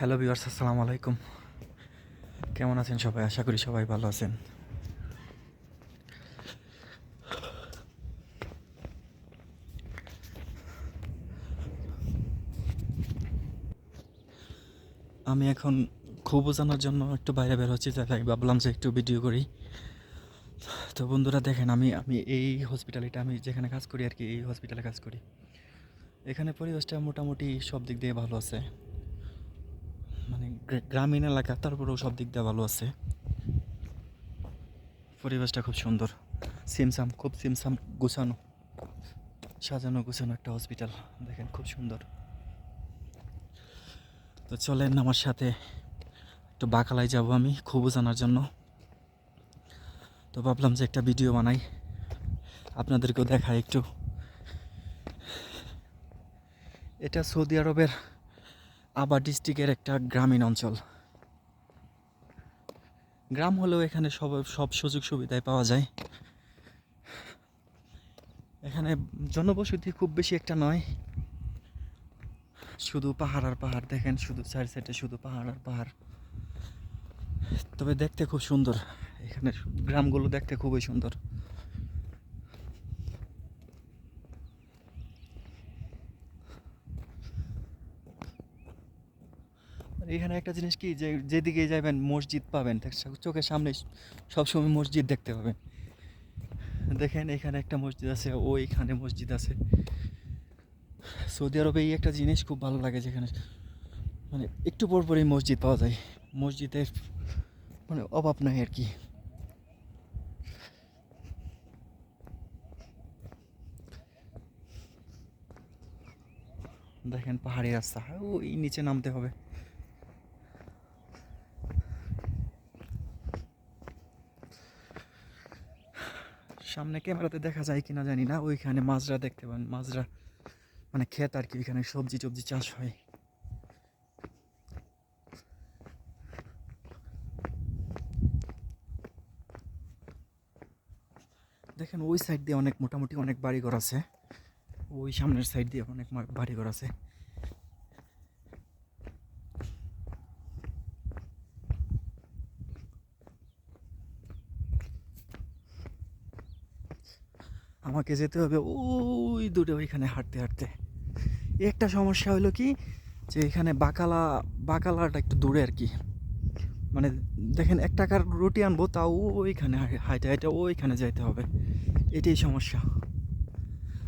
Hello viewers আসসালামু আলাইকুম। কেমন আছেন সবাই? আশা করি সবাই ভালো আছেন। আমি এখন খুব জানার জন্য একটু বাইরে বের হচ্ছি, তাই ভাবলাম যে একটু ভিডিও করি। তো বন্ধুরা দেখেন, আমি আমি এই হসপিটালিটা আমি যেখানে কাজ করি আর কি, এই হসপিটালে কাজ করি। এখানে পরিবেশটা মোটামুটি সব দিক দিয়ে ভালো আছে। মানে গ্রা- গ্রামীণ এলাকা, তারপরেও সব দিক দিয়ে ভালো আছে। পরিবেশটা খুব সুন্দর। সিমসাম, খুব সিমসাম গুছানো, সাজানো গুছানো একটা হসপিটাল দেখেন খুব সুন্দর। তো চলেন আমার সাথে, একটু বাকালায় যাব আমি, খুব জানার জন্য। তো ভাবলাম যে একটা ভিডিও বানাই, আপনাদেরকেও দেখায় একটু। এটা সৌদি আরবের আবা ডিস্ট্রিক্টের একটা গ্রামীণ অঞ্চল। গ্রাম হলেও এখানে সব সব সুযোগ সুবিধাই পাওয়া যায়। এখানে জনবসতি খুব বেশি একটা নয়। শুধু পাহাড় আর পাহাড়, দেখেন শুধু চার সাইডে শুধু পাহাড় আর পাহাড়। তবে দেখতে খুব সুন্দর। এখানে গ্রামগুলো দেখতে খুবই সুন্দর। এখানে একটা জিনিস কি যে, যেদিকে যাবেন মসজিদ পাবেন চোখের সামনে সবসময় মসজিদ দেখতে পাবেন। দেখেন এখানে একটা মসজিদ আছে, ওইখানে মসজিদ আছে। সৌদি আরবে এই একটা জিনিস খুব ভালো লাগে যেখানে মানে একটু পর পরই মসজিদ পাওয়া যায়। মসজিদের মানে অভাব নাই আর কি। দেখেন পাহাড়ি রাস্তা, ওই নিচে নামতে হবে। সামনে ক্যামেরাতে দেখা যায় কিনা জানি না, ওইখানে মাজরা দেখতে পান, মাজরা মানে ক্ষেত আর কি, ওইখানে সবজি টবজি চাষ হয়। দেখেন ওই সাইড দিয়ে অনেক মোটামুটি অনেক বাড়িঘর আছে, ওই সামনের সাইড দিয়ে অনেক বাড়িঘর আছে। আমাকে যেতে হবে ওই দূরে ওইখানে হাঁটতে হাঁটতে। একটা সমস্যা হলো কি যে এখানে বাকালা, বাকালাটা একটু দূরে আর কি। মানে দেখেন এক টাকার রুটি আনব, তাও ওইখানে হাইটে হাইটে ওইখানে যাইতে হবে। এটাই সমস্যা।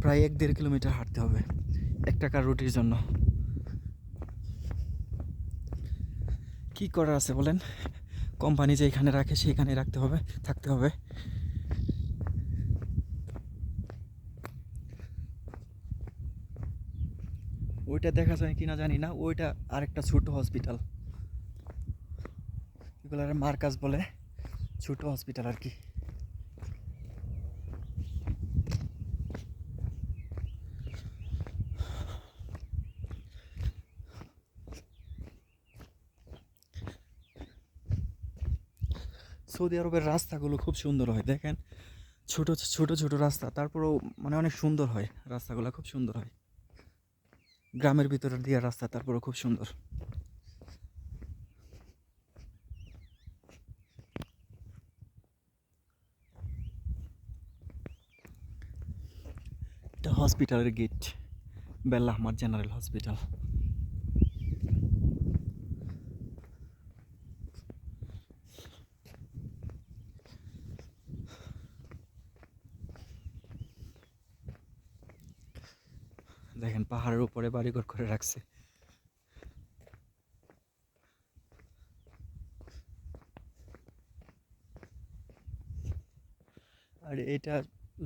প্রায় এক দেড় কিলোমিটার হাঁটতে হবে এক টাকার রুটির জন্য। কি করার আছে বলেন? কোম্পানি যে এখানে রাখে সেইখানে রাখতে হবে, থাকতে হবে। ওইটা দেখা যায় কিনা জানি না, ওইটা আরেকটা ছোট হসপিটাল এগুলো মার্কাজ বলে ছোট হসপিটাল আর কি। সৌদি আরবের রাস্তাগুলো খুব সুন্দর হয়, দেখেন। ছোট ছোট ছোট রাস্তা, তারপরেও মানে অনেক সুন্দর হয়, রাস্তাগুলো খুব সুন্দর হয়। গ্রামের ভিতরে দিয়ে রাস্তা তারপরে খুব সুন্দর। হসপিটালের গেট বেল্লা আহমদ জেনারেল হসপিটাল দেখেন, পাহাড়ের উপরে বাড়িঘর করে রাখছে। আর এটা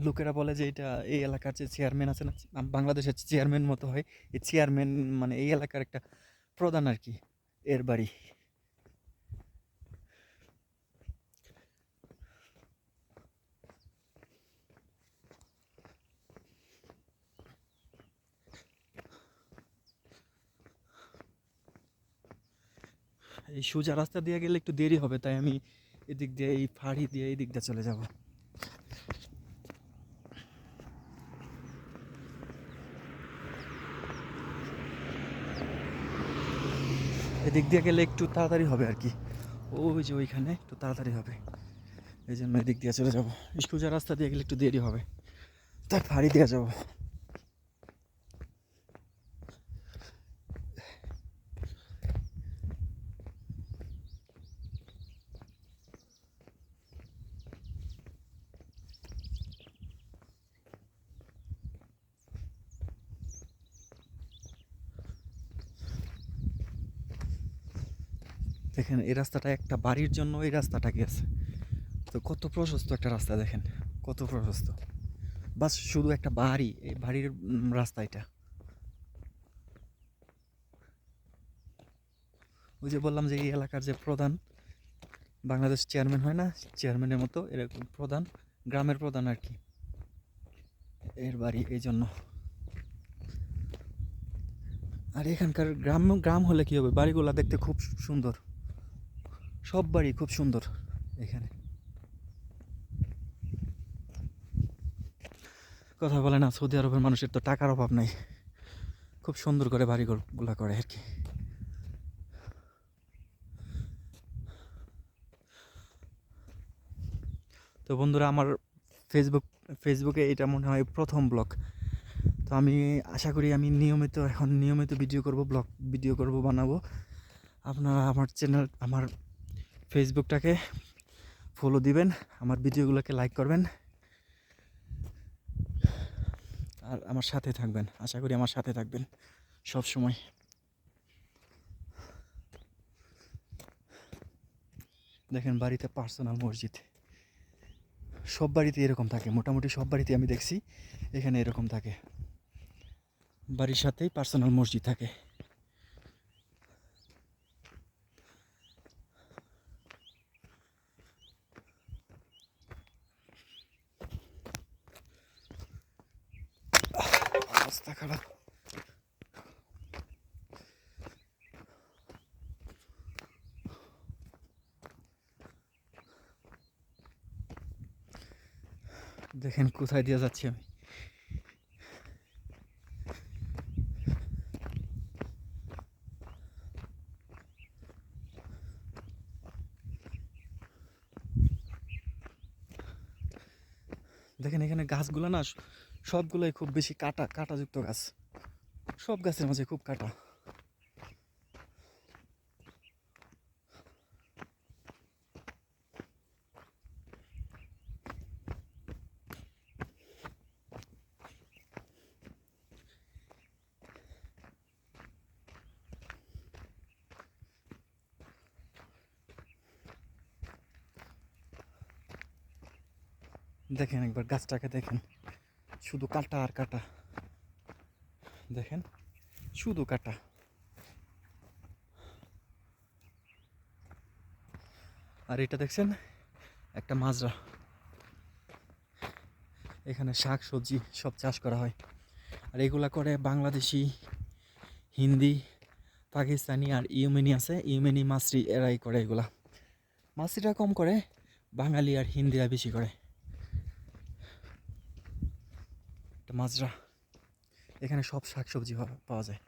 লোকেরা বলে যে এটা এই এলাকার যে চেয়ারম্যান আছে না বাংলাদেশের চেয়ারম্যান মতো হয়। এই চেয়ারম্যান মানে এই এলাকার একটা প্রধান আর কি, এর বাড়ি। এই সোজা রাস্তা দিয়ে গেলে একটু দেরি হবে, তাই আমি এদিক দিয়ে, এই ফাড়ি দিয়ে এই দিক দিয়ে চলে যাব। এদিক দিয়ে গেলে একটু তাড়াতাড়ি হবে আর কি। ওই যে ওইখানে একটু তাড়াতাড়ি হবে। এই জন্য এদিক দিয়ে চলে যাব। সোজা রাস্তা দিয়ে গেলে একটু দেরি হবে। তাই ফাড়ি দিয়ে যাব। দেখেন, এই রাস্তাটা একটা বাড়ির জন্য এই রাস্তাটা গেছে তো কত প্রশস্ত একটা রাস্তা দেখেন, কত প্রশস্ত। বাস শুধু একটা বাড়ি, এই বাড়ির রাস্তা এটা। ওই যে বললাম যে এই এলাকার যে প্রধান, বাংলাদেশ চেয়ারম্যান হয় না, চেয়ারম্যানের মতো এরকম প্রধান, গ্রামের প্রধান আর কি। এর বাড়ি এই জন্য। আর এখানকার গ্রাম গ্রাম হলে কি হবে? বাড়িগুলো দেখতে খুব সুন্দর। সব বাড়ি খুব সুন্দর এখানে। কথা বলে না, সৌদি আরবের মানুষের তো টাকার অভাব নাই। খুব সুন্দর করে বাড়িগুলা করে আর কি। তো বন্ধুরা, আমার ফেসবুক ফেসবুকে এটা মনে হয় প্রথম ব্লগ। তো আমি আশা করি আমি নিয়মিত এখন নিয়মিত ভিডিও করব, ব্লগ ভিডিও করব, বানাবো। আপনারা আমার চ্যানেল আমার ফেসবুকটাকে ফলো দিবেন, আমার ভিডিওগুলোকে লাইক করবেন। আর আমার সাথে থাকবেন, আশা করি আমার সাথে থাকবেন সব সময়। দেখেন বাড়িতে পার্সোনাল মসজিদ। সব বাড়িতে এরকম থাকে, মোটামুটি সব বাড়িতে আমি দেখছি, এখানে এরকম থাকে। বাড়ির সাথেই পার্সোনাল মসজিদ থাকে। খারাপ দেখেন কোথায় দিয়ে যাচ্ছি আমি। দেখেন এখানে গাছগুলো না সবগুলোই খুব বেশি কাটা, কাটাযুক্ত গাছ। সব গাছের মাঝে খুব কাটা। দেখেন একবার গাছটাকে দেখেন। শুধু কাটা আর কাটা। দেখেন, শুধু কাটা। আর এটা দেখছেন, একটা মাজরা। এখানে শাক, সবজি, সব চাষ করা হয়। আর এগুলা করে বাংলাদেশি, হিন্দি, পাকিস্তানি আর ইউমেনি আছে। ইউমেনি মাসরি এরাই করে এগুলা। মাসরিরা কম করে, বাঙালি আর হিন্দিরা বেশি করে একটা মাজরা। এখানে সব শাকসবজি পাওয়া- যায়।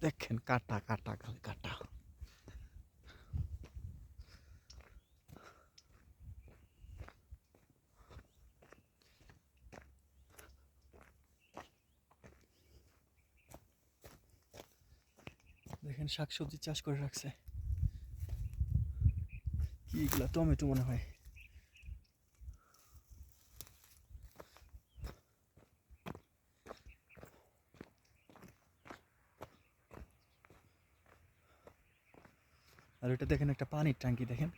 দেখেন কাটা কাটা কাটা। দেখেন শাকসবজি চাষ করে রাখছে। কি এগুলা? টমেটো মনে হয়। আর এটা দেখেন একটা পানির ট্যাঙ্কি দেখেন।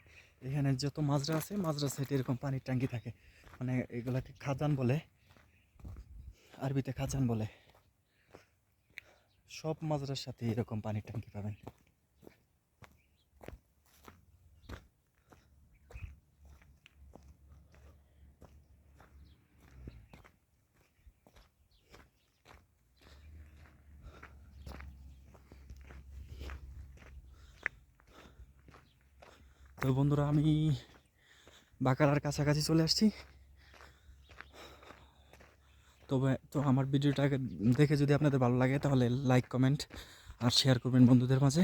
এখানে যত মাজরা আছে, মাজরা সাইডে এরকম পানির ট্যাঙ্কি থাকে। মানে এগুলাকে খাজান বলে, আরবিতে খাজান বলে। সব মাজরার সাথে এরকম পানির ট্যাঙ্কি পাবেন। তো বন্ধুরা, আমি বাকালার কাছাকাছি চলে আসছি। তবে তো আমার ভিডিওটাকে দেখে যদি আপনাদের ভালো লাগে, তাহলে লাইক কমেন্ট আর শেয়ার করবেন বন্ধুদের মাঝে।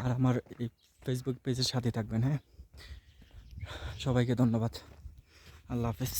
আর আমার এই ফেসবুক পেজের সাথে থাকবেন হ্যাঁ? সবাইকে ধন্যবাদ। আল্লাহ হাফেজ।